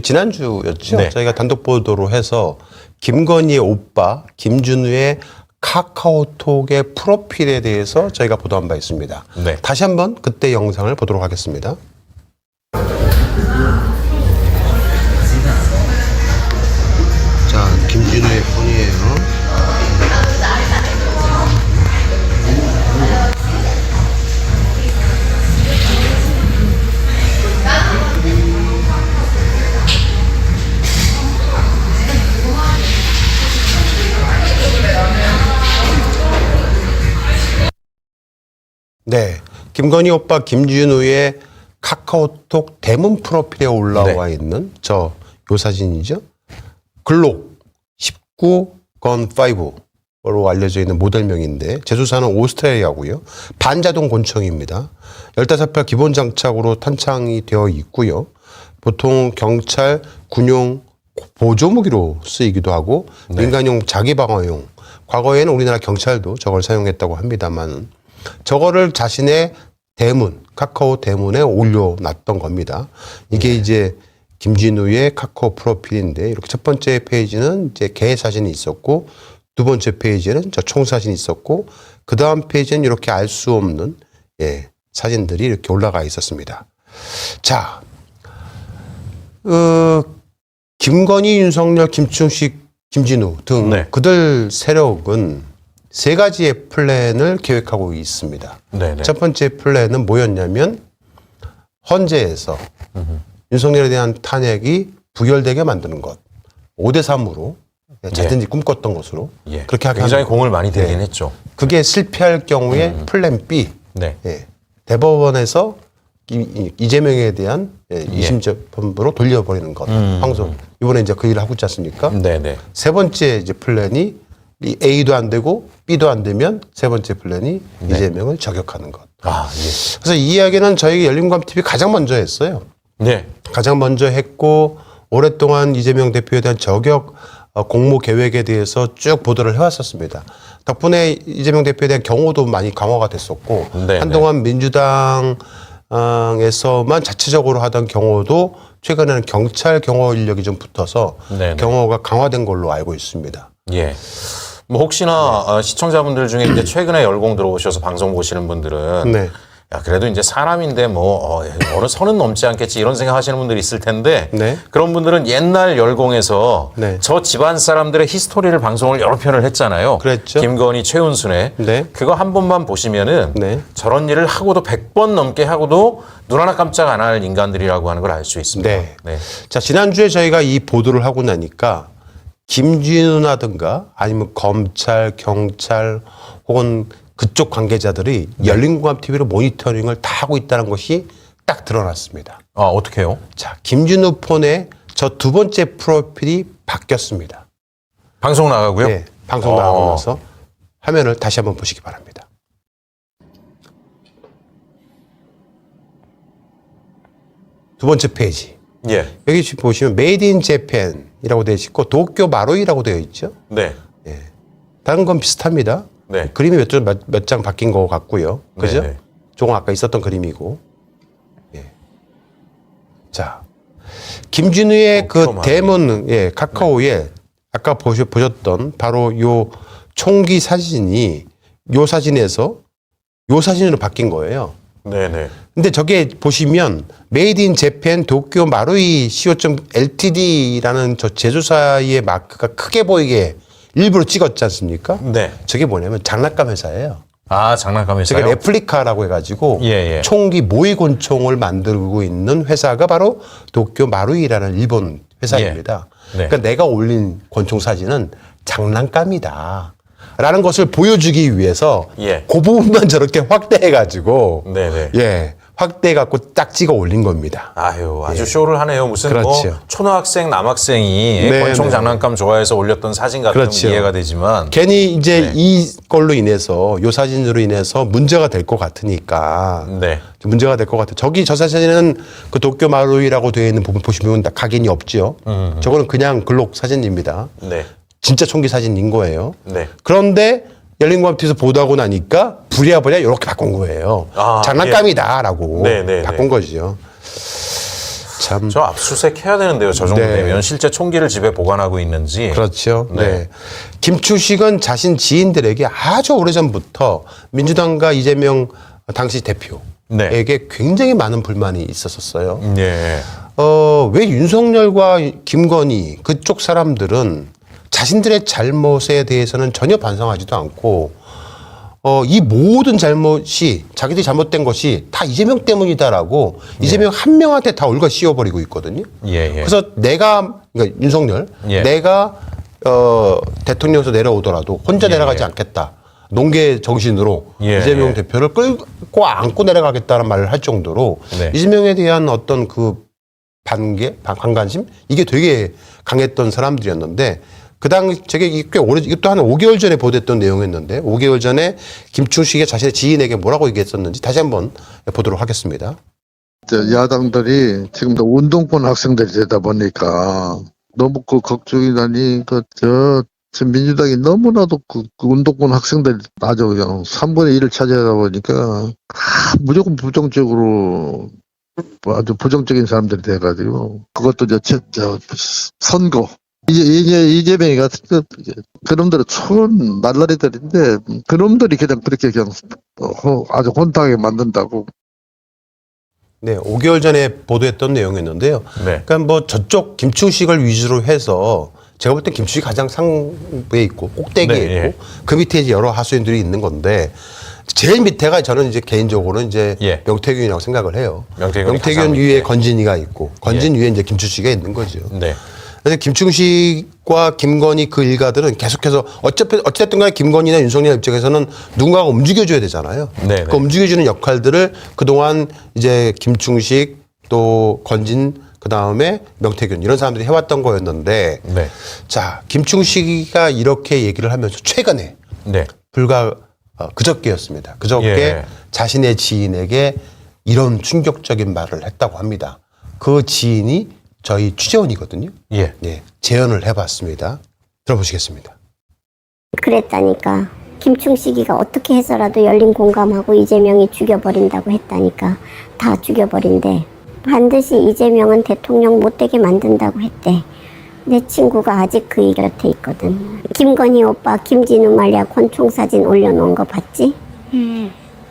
지난주였죠. 네. 저희가 단독 보도로 해서 김건희의 오빠 김준우의 카카오톡의 프로필에 대해서 저희가 보도한 바 있습니다. 네. 다시 한번 그때 영상을 보도록 하겠습니다. 네. 김건희 오빠 김준우의 카카오톡 대문 프로필에 올라와 있는 저 요 사진이죠. 글록 19건 5로 알려져 있는 모델명인데 제조사는 오스트레일리아고요. 반자동 권총입니다. 15발 기본 장착으로 탄창이 되어 있고요. 보통 경찰 군용 보조 무기로 쓰이기도 하고 민간용 자기 방어용 과거에는 우리나라 경찰도 저걸 사용했다고 합니다만 저거를 자신의 대문 카카오 대문에 올려놨던 겁니다. 이게 이제 김진우의 카카오 프로필인데 이렇게 첫 번째 페이지는 이제 개 사진이 있었고 두 번째 페이지는 저 총 사진이 있었고 그 다음 페이지는 이렇게 알 수 없는 예, 사진들이 이렇게 올라가 있었습니다. 자, 어, 김건희, 윤석열, 김충식, 김진우 등 네. 그들 세력은 세 가지의 플랜을 계획하고 있습니다. 네네. 첫 번째 플랜은 뭐였냐면 헌재에서 윤석열에 대한 탄핵이 부결되게 만드는 것. 5대 3으로 자든지 꿈꿨던 것으로 예. 그렇게 하게 굉장히 공을 많이 들긴 네. 했죠. 그게 실패할 경우에 음. 플랜 B 네. 예. 대법원에서 이, 이- 이재명에 대한 예, 이심 재판부로 돌려버리는 것. 음. 방송 이번에 이제 그 일을 하고 있지 않습니까? 네네. 세 번째 이제 플랜이 이 A도 안 되고 B도 안 되면 세 번째 플랜이 네. 이재명을 저격하는 것. 아, 예. 그래서 이 이야기는 저희 열린감 TV 가장 먼저 했어요. 네. 가장 먼저 했고 오랫동안 이재명 대표에 대한 저격 어, 공모 계획에 대해서 쭉 보도를 해왔었습니다. 덕분에 이재명 대표에 대한 경호도 많이 강화가 됐었고 네, 한동안 민주당에서만 자체적으로 하던 경호도 최근에는 경찰 경호 인력이 좀 붙어서 네, 네. 경호가 강화된 걸로 알고 있습니다. 예. 뭐 혹시나 어, 시청자분들 중에 이제 최근에 열공 들어오셔서 방송 보시는 분들은 네. 야 그래도 이제 사람인데 뭐 어, 어느 선은 넘지 않겠지 이런 생각 하시는 분들이 있을 텐데 네. 그런 분들은 옛날 열공에서 네. 저 집안 사람들의 히스토리를 방송을 여러 편을 했잖아요. 그랬죠. 김건희, 최은순의 네. 그거 한 번만 보시면은 네. 저런 일을 하고도 100번 넘게 하고도 눈 하나 깜짝 안 할 인간들이라고 하는 걸 알 수 있습니다. 네. 네. 자, 지난주에 저희가 이 보도를 하고 나니까 김진우라든가 아니면 검찰, 경찰 혹은 그쪽 관계자들이 열린공감 TV로 모니터링을 다 하고 있다는 것이 딱 드러났습니다. 아 어떻게요? 자, 김진우 폰에 저두 번째 프로필이 바뀌었습니다. 방송 나가고요. 네, 방송 어. 나가고 나서 화면을 다시 한번 보시기 바랍니다. 두 번째 페이지. 예. 여기 지금 보시면 메이드 인 재팬 이라고 되어 있고 도쿄 마루이라고 되어 있죠. 네. 다른 건 비슷합니다. 네. 그림이 몇장몇장 바뀐 것 같고요. 그죠? 네, 네. 조금 아까 있었던 그림이고. 예. 자, 김진우의 그 도쿄 마루이. 대문 예, 카카오에 아까 보셨, 보셨던 바로 요 총기 사진이 요 사진에서 요 사진으로 바뀐 거예요. 네네. 근데 저게 보시면 메이드 인 재팬 도쿄 마루이 co.ltd라는 저 제조사의 마크가 크게 보이게 일부러 찍었지 않습니까? 네. 저게 뭐냐면 장난감 회사예요. 아 장난감에서요? 저게 레플리카라고 해가지고 예, 예. 총기 모의 권총을 만들고 있는 회사가 바로 도쿄 마루이라는 일본 회사입니다. 예. 네. 그러니까 내가 올린 권총 사진은 장난감이다. 라는 것을 보여주기 위해서 예. 그 부분만 저렇게 확대해가지고 네네. 예 확대해 갖고 딱 찍어 올린 겁니다. 아유 아주 쇼를 하네요. 무슨 그렇죠. 뭐 초등학생 남학생이 네, 권총 네. 장난감 좋아해서 올렸던 사진 같으면 그렇죠. 이해가 되지만 괜히 이제 네. 이걸로 인해서 요 사진으로 인해서 문제가 될 것 같으니까 네. 좀 문제가 될 것 같아요. 저기 저 사진에는 그 도쿄 마루이라고 되어 있는 부분 보시면 다 각인이 없죠. 저거는 그냥 글록 사진입니다. 네. 진짜 총기 사진인 거예요. 네. 그런데 열린공감TV에서 보도하고 나니까 부랴부랴 이렇게 바꾼 거예요. 아, 장난감이다라고 네, 네, 바꾼 네. 거죠. 참. 저 압수수색 해야 되는데요. 저 정도 네. 되면 실제 총기를 집에 보관하고 있는지. 그렇죠. 네. 네. 김추식은 자신 지인들에게 아주 오래전부터 민주당과 이재명 당시 대표에게 굉장히 많은 불만이 있었었어요. 예. 어, 왜 윤석열과 김건희 그쪽 사람들은 자신들의 잘못에 대해서는 전혀 반성하지도 않고 어, 이 모든 잘못이 자기들이 잘못된 것이 다 이재명 때문이다라고 이재명 한 명한테 다 올가 씌워버리고 있거든요. 예, 예. 그래서 내가 그러니까 윤석열 예. 내가 어, 대통령에서 내려오더라도 혼자 예, 내려가지 예. 않겠다. 농계 정신으로 예, 이재명 예. 대표를 끌고 안고 내려가겠다는 말을 할 정도로 네. 이재명에 대한 어떤 그 반개, 반- 반관심 이게 되게 강했던 사람들이었는데 그당 저게 이게 꽤 오래 이것도 한 5개월 전에 보도했던 내용이었는데 5개월 전에 김충식이 자신의 지인에게 뭐라고 얘기했었는지 다시 한번 보도록 하겠습니다. 저 야당들이 지금 도 운동권 학생들이 되다 보니까 너무 그 걱정이라니 그저 지금 민주당이 너무나도 그, 그 운동권 학생들 아주 그냥 3분의 1을 차지하다 보니까 아, 무조건 부정적으로 아주 부정적인 사람들이 돼가지고 그것도 저, 저, 저 선거 이제 이제 이재명이 같은 그 그놈들은 추운 날라리들인데 그놈들이 그냥 그렇게 그냥 어, 아주 혼탁하게 만든다고 네, 5개월 전에 보도했던 내용이었는데요. 네. 그러니까 뭐 저쪽 김충식을 위주로 해서 제가 볼 때 김충식이 가장 상부에 있고 꼭대기에 네, 예. 있고 그 밑에 이제 여러 하수인들이 있는 건데 제일 밑에가 저는 이제 개인적으로는 이제 예. 명태균이라고 생각을 해요. 명태균 위에. 건진이가 있고 건진 위에 이제 김충식이 있는 거죠. 네. 그래서 김충식과 김건희 그 일가들은 계속해서 어차피 어쨌든 간에 김건희나 윤석열 입장에서는 누군가가 움직여줘야 되잖아요. 네, 그 네. 움직여주는 역할들을 그동안 이제 김충식 또 건진 그 다음에 명태균 이런 사람들이 해왔던 거였는데 네. 자 김충식이가 이렇게 얘기를 하면서 최근에 네. 불과 어, 그저께였습니다. 그저께 예. 자신의 지인에게 이런 충격적인 말을 했다고 합니다. 그 지인이 저희 취재원이거든요. 예. 네, 재연을 해봤습니다. 들어보시겠습니다. 그랬다니까. 김충식이가 어떻게 해서라도 열린 공감하고 이재명이 죽여버린다고 했다니까. 다 죽여버린대. 반드시 이재명은 대통령 못되게 만든다고 했대. 내 친구가 아직 그의 곁에 있거든. 김건희 오빠 김진우 말야 권총 사진 올려놓은 거 봤지?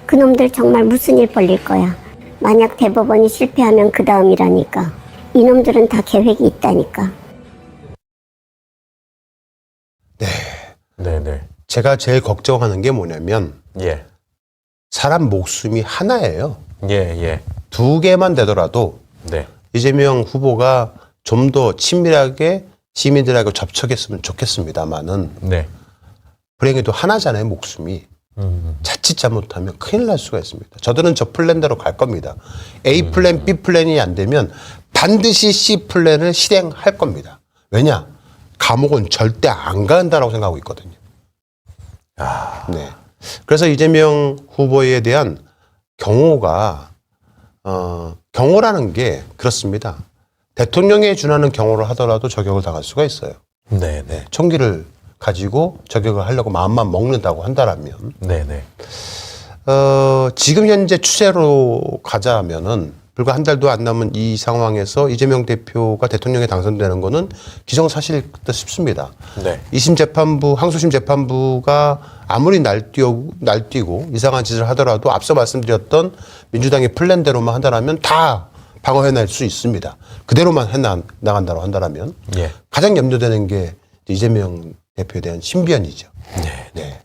그놈들 정말 무슨 일 벌릴 거야. 만약 대법원이 실패하면 그 다음이라니까. 이놈들은 다 계획이 있다니까. 네. 네. 제가 제일 걱정하는 게 뭐냐면 예. 사람 목숨이 하나예요. 예. 예. 두 개만 되더라도 네. 이재명 후보가 좀 더 친밀하게 시민들하고 접촉했으면 좋겠습니다만은 네. 불행히도 하나잖아요 목숨이. 음. 자칫 잘못하면 큰일 날 수가 있습니다. 저들은 저 플랜대로 갈 겁니다. A 플랜, B 플랜이 안 되면 반드시 C 플랜을 실행할 겁니다. 왜냐? 감옥은 절대 안 간다라고 생각하고 있거든요. 네. 그래서 이재명 후보에 대한 경호가 어, 경호라는 게 그렇습니다. 대통령에 준하는 경호를 하더라도 저격을 당할 수가 있어요. 네. 네. 네. 총기를 가지고 저격을 하려고 마음만 먹는다고 한다라면 네. 네. 어, 지금 현재 추세로 가자면은 불과 한 달도 안 남은 이 상황에서 이재명 대표가 대통령에 당선되는 거는 기정사실 듯 싶습니다. 네. 이심 재판부, 항소심 재판부가 아무리 날뛰고, 날뛰고 이상한 짓을 하더라도 앞서 말씀드렸던 민주당의 플랜대로만 한다라면 다 방어해낼 수 있습니다. 그대로만 해 나- 나간다고 한다라면 예. 가장 염려되는 게 이재명 대표에 대한 신변이죠. 네.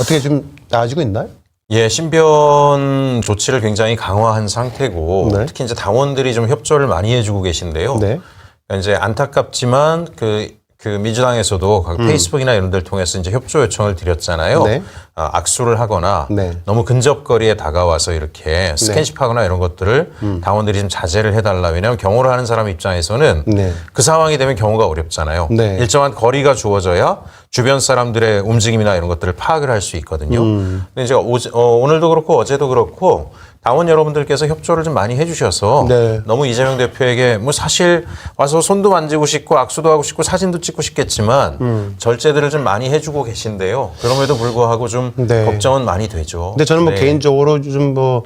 어떻게 좀 나아지고 있나요? 예, 신변 조치를 굉장히 강화한 상태고 네. 특히 이제 당원들이 좀 협조를 많이 해주고 계신데요. 네. 그러니까 이제 안타깝지만 그, 그 민주당에서도 각 페이스북이나 이런 데를 통해서 이제 협조 요청을 드렸잖아요. 음. 네. 아, 악수를 하거나 네. 너무 근접거리에 다가와서 이렇게 스킨십하거나 이런 것들을 당원들이 좀 자제를 해달라. 왜냐하면 경호를 하는 사람 입장에서는 네. 그 상황이 되면 경호가 어렵잖아요. 네. 일정한 거리가 주어져야 주변 사람들의 움직임이나 이런 것들을 파악을 할 수 있거든요. 음. 근데 이제 오제- 어, 오늘도 그렇고 어제도 그렇고 당원 여러분들께서 협조를 좀 많이 해주셔서 네. 너무 이재명 대표에게 뭐 사실 와서 손도 만지고 싶고 악수도 하고 싶고 사진도 찍고 싶겠지만 음. 절제들을 좀 많이 해주고 계신데요. 그럼에도 불구하고 좀 네. 걱정은 많이 되죠. 근데 저는 뭐 네. 개인적으로 좀뭐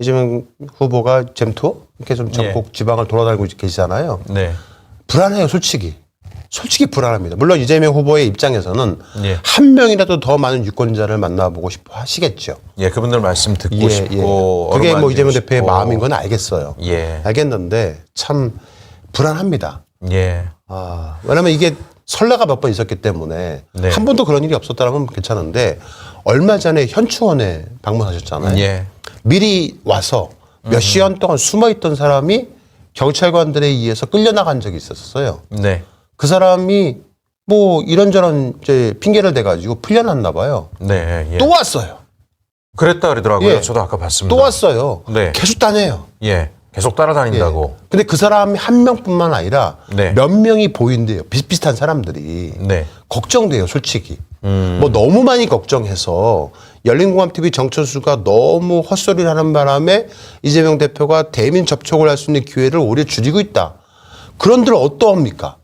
이재명 후보가 잼투어 이렇게 좀 전국 지방을 돌아다니고 계시잖아요. 네. 불안해요, 솔직히. 솔직히 불안합니다. 물론 이재명 후보의 입장에서는 예. 한 명이라도 더 많은 유권자를 만나보고 싶어 하시겠죠. 예, 그분들 말씀 듣고 예, 싶고 그게 뭐 이재명 대표의. 마음인 건 알겠어요. 예. 알겠는데 참 불안합니다. 예. 아, 왜냐면 이게 설레가 몇 번 있었기 때문에 네. 한 번도 그런 일이 없었다면 괜찮은데 얼마 전에 현충원에 방문하셨잖아요. 예. 미리 와서 몇 시간 동안 숨어 있던 사람이 경찰관들에 의해서 끌려나간 적이 있었어요. 네. 그 사람이 뭐 이런저런 이제 핑계를 대가지고 풀려났나 봐요. 네. 예. 또 왔어요. 그랬다 그러더라고요. 예. 저도 아까 봤습니다. 또 왔어요. 네. 계속 다녀요. 예. 계속 따라다닌다고. 근데 그 사람이 한 명뿐만 아니라 네. 몇 명이 보인대요. 비슷비슷한 사람들이. 네. 걱정돼요, 솔직히. 음. 뭐 너무 많이 걱정해서 열린공감TV 정천수가 너무 헛소리를 하는 바람에 이재명 대표가 대민 접촉을 할 수 있는 기회를 오히려 줄이고 있다. 그런들 어떠합니까?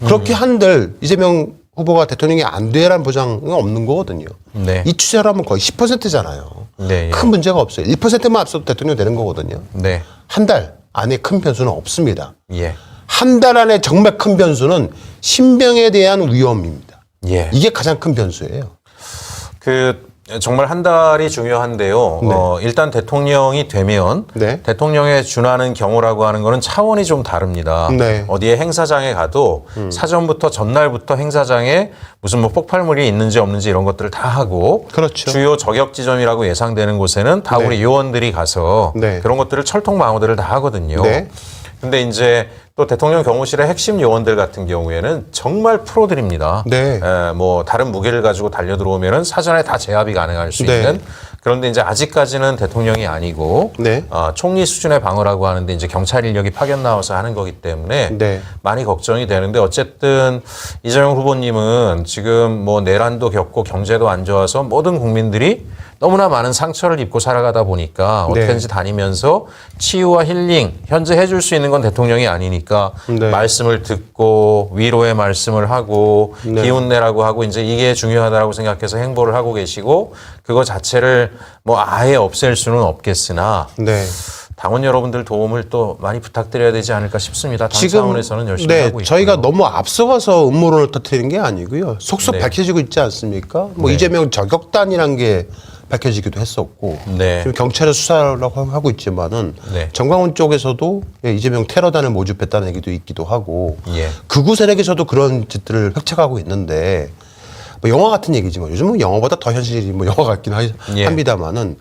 그렇게 음. 한들 이재명 후보가 대통령이 안 되라는 보장은 없는 거거든요. 네. 이 추세라면 거의 10%잖아요. 네. 예. 큰 문제가 없어요. 1%만 앞서도 대통령 되는 거거든요. 네. 한 달 안에 큰 변수는 없습니다. 예. 한 달 안에 정말 큰 변수는 신병에 대한 위험입니다. 예. 이게 가장 큰 변수예요. 그 정말 한 달이 중요한데요. 어, 일단 대통령이 되면 네. 대통령에 준하는 경우라고 하는 거는 차원이 좀 다릅니다. 네. 어디에 행사장에 가도 사전부터 전날부터 행사장에 무슨 뭐 폭발물이 있는지 없는지 이런 것들을 다 하고 그렇죠. 주요 저격 지점이라고 예상되는 곳에는 다 네. 우리 요원들이 가서 네. 그런 것들을 철통 방어들을 다 하거든요. 네. 근데 이제 또 대통령 경호실의 핵심 요원들 같은 경우에는 정말 프로들입니다. 네. 에, 뭐 다른 무기를 가지고 달려 들어오면은 사전에 다 제압이 가능할 수 네. 있는 그런데 이제 아직까지는 대통령이 아니고 네. 어, 총리 수준의 방어라고 하는데 이제 경찰 인력이 파견 나와서 하는 거기 때문에 네. 많이 걱정이 되는데 어쨌든 이재명 후보님은 지금 뭐 내란도 겪고 경제도 안 좋아서 모든 국민들이 너무나 많은 상처를 입고 살아가다 보니까 네. 어떻게든지 다니면서 치유와 힐링 현재 해줄 수 있는 건 대통령이 아니니까 네. 말씀을 듣고 위로의 말씀을 하고 네. 기운 내라고 하고 이제 이게 중요하다라고 생각해서 행보를 하고 계시고 그거 자체를 뭐 아예 없앨 수는 없겠으나 네. 당원 여러분들 도움을 또 많이 부탁드려야 되지 않을까 싶습니다. 당 지금 차원에서는 열심히 네, 하고 있고요. 저희가 너무 앞서가서 음모론을 터뜨리는 게 아니고요. 속속 네. 밝혀지고 있지 않습니까? 뭐 네. 이재명 저격단이란 게 밝혀지기도 했었고 네. 지금 경찰에 수사라고 하고 있지만은 네. 정광훈 쪽에서도 예, 이재명 테러단을 모집했다는 얘기도 있기도 하고 예. 극우 세력에서도 그런 짓들을 획책하고 있는데 뭐 영화 같은 얘기지만 요즘은 영화보다 더 현실이 뭐 영화 같긴 하- 예. 합니다만은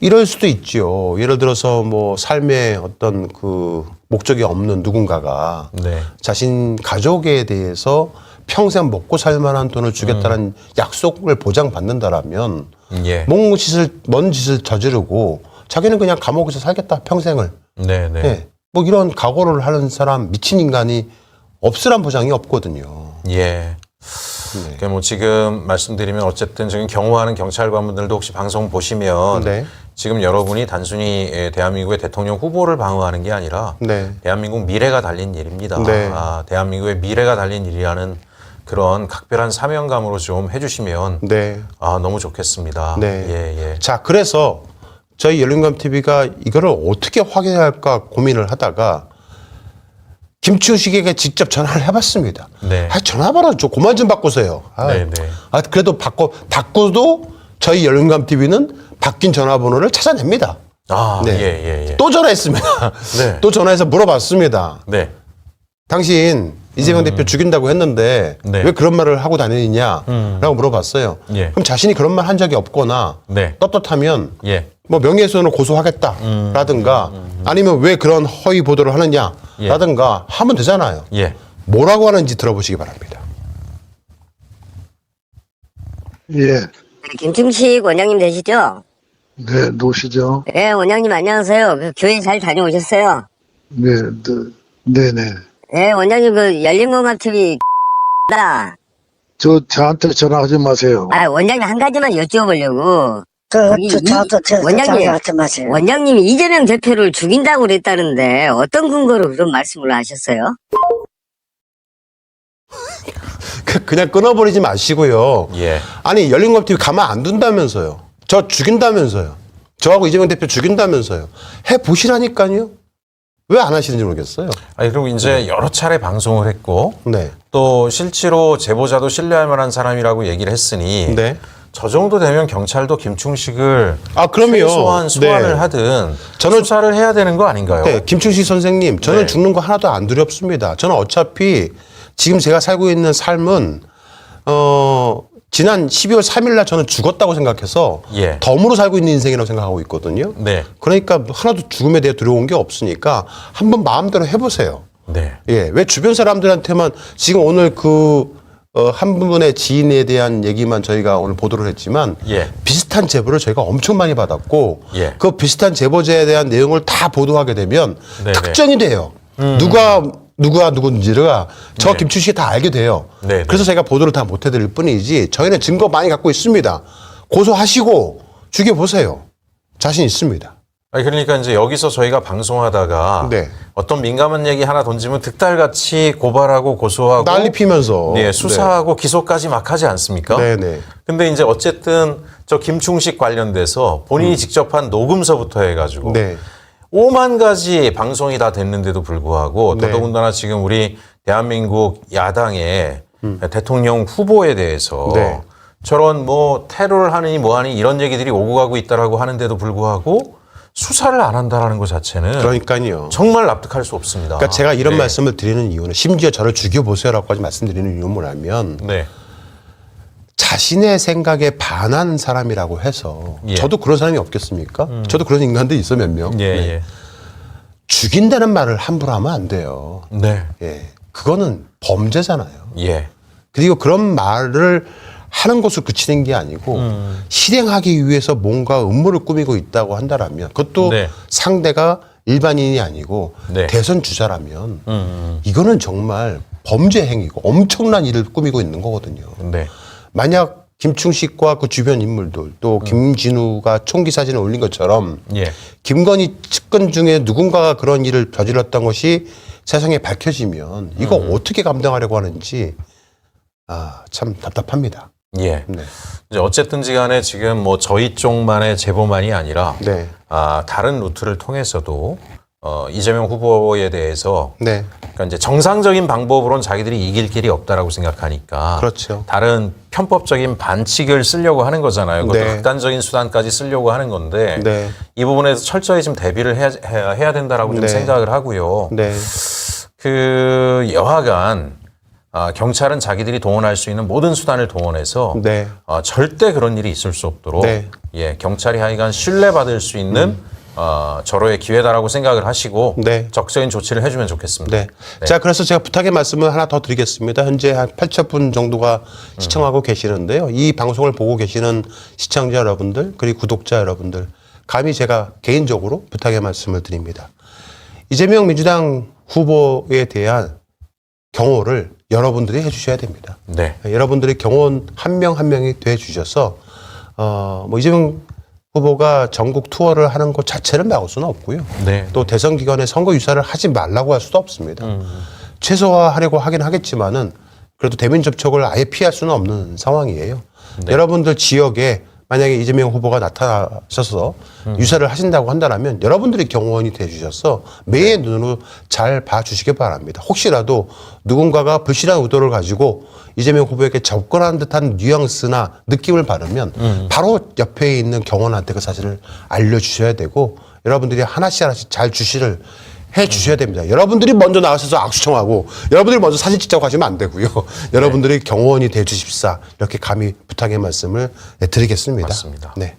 이럴 수도 있죠. 예를 들어서 뭐 삶의 어떤 그 목적이 없는 누군가가 네. 자신 가족에 대해서 평생 먹고 살 만한 돈을 주겠다는 음. 약속을 보장받는다라면 예. 뭔 짓을 먼 짓을 저지르고 자기는 그냥 감옥에서 살겠다 평생을 네, 네. 예. 뭐 이런 각오를 하는 사람 미친 인간이 없으란 보장이 없거든요. 예. 그러니까 뭐 지금 말씀드리면 어쨌든 지금 경호하는 경찰관분들도 혹시 방송 보시면 네. 지금 여러분이 단순히 예, 대한민국의 대통령 후보를 방어하는 게 아니라 네. 대한민국 미래가 달린 일입니다. 네. 아, 대한민국의 미래가 달린 일이라는 그런 각별한 사명감으로 좀 해주시면 네. 아 너무 좋겠습니다. 네. 예, 예. 자, 그래서 저희 열린감 TV가 이거를 어떻게 확인해야 할까 고민을 하다가 김치우식에게 직접 전화를 해봤습니다. 네. 아, 전화번호 좀 그만 좀 바꾸세요. 아, 네, 네. 아, 그래도 바꿔 바꿔도 저희 열린감 TV는 바뀐 전화번호를 찾아냅니다. 아, 네. 예, 예, 예. 또 전화했습니다. 네. 또 전화해서 물어봤습니다. 네. 당신 이재명 대표 죽인다고 했는데 네. 왜 그런 말을 하고 다니느냐라고 물어봤어요. 예. 그럼 자신이 그런 말 한 적이 없거나 네. 떳떳하면 예. 뭐 명예훼손을 고소하겠다라든가 아니면 왜 그런 허위 보도를 하느냐라든가 하면 되잖아요. 예. 뭐라고 하는지 들어보시기 바랍니다. 예. 김충식 원장님 되시죠? 네, 노시죠. 예, 원장님 안녕하세요. 그 교회 잘 다녀오셨어요? 네, 네, 네 네. 예, 원장님 그 열린공감 TV 다. 저, 저한테 전화하지 마세요. 아, 원장님 한 가지만 여쭤보려고. 저, 이- 저, 저, 저, 저, 원장님. 저, 하지 마세요. 원장님이 이재명 대표를 죽인다고 그랬다는데 어떤 근거로 그런 말씀을 하셨어요? 그- 그냥 끊어버리지 마시고요. 예. 아니 열린검 TV 가만 안 둔다면서요. 저 죽인다면서요. 저하고 이재명 대표 죽인다면서요. 해 보시라니까요. 왜 안 하시는지 모르겠어요. 아니 그리고 이제 여러 차례 방송을 했고 네. 또 실제로 제보자도 신뢰할 만한 사람이라고 얘기를 했으니 네. 저 정도 되면 경찰도 김충식을 아, 그럼요. 최소한 소환을 네. 하든 저는- 수사를 해야 되는 거 아닌가요? 네, 김충식 선생님, 저는 네. 죽는 거 하나도 안 두렵습니다. 저는 어차피 지금 제가 살고 있는 삶은 어 지난 12월 3일 날 저는 죽었다고 생각해서 예. 덤으로 살고 있는 인생이라고 생각하고 있거든요. 네. 그러니까 하나도 죽음에 대해 두려운 게 없으니까 한번 마음대로 해보세요. 네. 예, 왜 주변 사람들한테만 지금 오늘 그, 어, 한 분의 지인에 대한 얘기만 저희가 오늘 보도를 했지만 예. 비슷한 제보를 저희가 엄청 많이 받았고 예. 그 비슷한 제보자에 대한 내용을 다 보도하게 되면 네네. 특정이 돼요. 누가 누가 누군지가 저 네. 김추식이 다 알게 돼요. 네 네. 그래서 제가 보도를 다 못 해드릴 뿐이지 저희는 증거 많이 갖고 있습니다. 고소하시고 죽여보세요. 자신 있습니다. 아니 그러니까 이제 여기서 저희가 방송하다가 네. 어떤 민감한 얘기 하나 던지면 득달같이 고발하고 고소하고 난리 피면서. 네, 수사하고 기소까지 막 하지 않습니까? 네네. 근데 이제 어쨌든 저 김충식 관련돼서 본인이 직접 한 녹음서부터 해가지고 음. 네. 오만 가지 방송이 다 됐는데도 불구하고 네. 더더군다나 지금 우리 대한민국 야당의 대통령 후보에 대해서 음. 네. 저런 뭐 테러를 하느니 뭐하니 이런 얘기들이 오고 가고 있다라고 하는데도 불구하고 수사를 안 한다라는 것 자체는 그러니까요. 정말 납득할 수 없습니다. 그러니까 제가 이런 네. 말씀을 드리는 이유는 심지어 저를 죽여보세요라고 까지 말씀드리는 이유는 뭐냐면 네. 자신의 생각에 반한 사람이라고 해서 예. 음. 저도 그런 사람이 없겠습니까? 저도 그런 인간도 있어 몇 명. 예, 네. 예. 죽인다는 말을 함부로 하면 안 돼요. 네. 예. 그거는 범죄잖아요. 예. 그리고 그런 말을 하는 것을 그치는 게 아니고 음. 실행하기 위해서 뭔가 음모를 꾸미고 있다고 한다라면 그것도 네. 상대가 일반인이 아니고 네. 대선 주자라면 음, 이거는 정말 범죄 행위고 엄청난 일을 꾸미고 있는 거거든요. 음. 네. 만약 김충식과 그 주변 인물들 음. 또 김진우가 총기 사진을 올린 것처럼 예. 김건희 측근 중에 누군가가 그런 일을 저질렀던 것이 세상에 밝혀지면 이거 음. 어떻게 감당하려고 하는지 아, 참 답답합니다. 예. 네. 이제 어쨌든지 간에 지금 뭐 저희 쪽만의 제보만이 아니라 네. 아, 다른 루트를 통해서도 어, 이재명 후보에 대해서 네. 그러니까 이제 정상적인 방법으로는 자기들이 이길 길이 없다라고 생각하니까 그렇죠. 다른 편법적인 반칙을 쓰려고 하는 거잖아요. 그것도 네. 극단적인 수단까지 쓰려고 하는 건데 네. 이 부분에서 철저히 좀 대비를 해야, 해야, 해야 된다라고 좀 네. 생각을 하고요. 네. 그 여하간 아, 경찰은 자기들이 동원할 수 있는 모든 수단을 동원해서 네. 어, 절대 그런 일이 있을 수 없도록 네. 예, 경찰이 하여간 신뢰받을 수 있는 어, 절호의 기회다라고 생각을 하시고 네. 적극적인 조치를 해주면 좋겠습니다. 네. 자, 그래서 제가 부탁의 말씀을 하나 더 드리겠습니다. 현재 한 8천 분 정도가 시청하고 계시는데요. 이 방송을 보고 계시는 시청자 여러분들, 그리고 구독자 여러분들, 감히 제가 개인적으로 부탁의 말씀을 드립니다. 이재명 민주당 후보에 대한 경호를 여러분들이 해주셔야 됩니다. 네. 여러분들이 경호원 한 명 한 명이 돼 주셔서 어, 뭐 이재명 후보가 전국 투어를 하는 것 자체를 막을 수는 없고요. 네. 또 대선 기간에 선거 유사를 하지 말라고 할 수도 없습니다. 최소화하려고 하긴 하겠지만은 그래도 대면 접촉을 아예 피할 수는 없는 상황이에요. 여러분들 지역에 만약에 이재명 후보가 나타나셔서 유사를 하신다고 한다면 여러분들이 경호원이 돼 주셔서 매의 눈으로 잘 봐주시기 바랍니다. 혹시라도 누군가가 불실한 의도를 가지고 이재명 후보에게 접근한 듯한 뉘앙스나 느낌을 받으면 바로 옆에 있는 경호원한테 그 사실을 알려주셔야 되고 여러분들이 하나씩 하나씩 잘 주시를 해 주셔야 됩니다. 여러분들이 먼저 나가셔서 악수청하고 여러분들이 먼저 사진 찍자고 하시면 안 되고요. 여러분들이 경호원이 돼 주십사 이렇게 감히 부탁의 말씀을 드리겠습니다. 맞습니다. 네.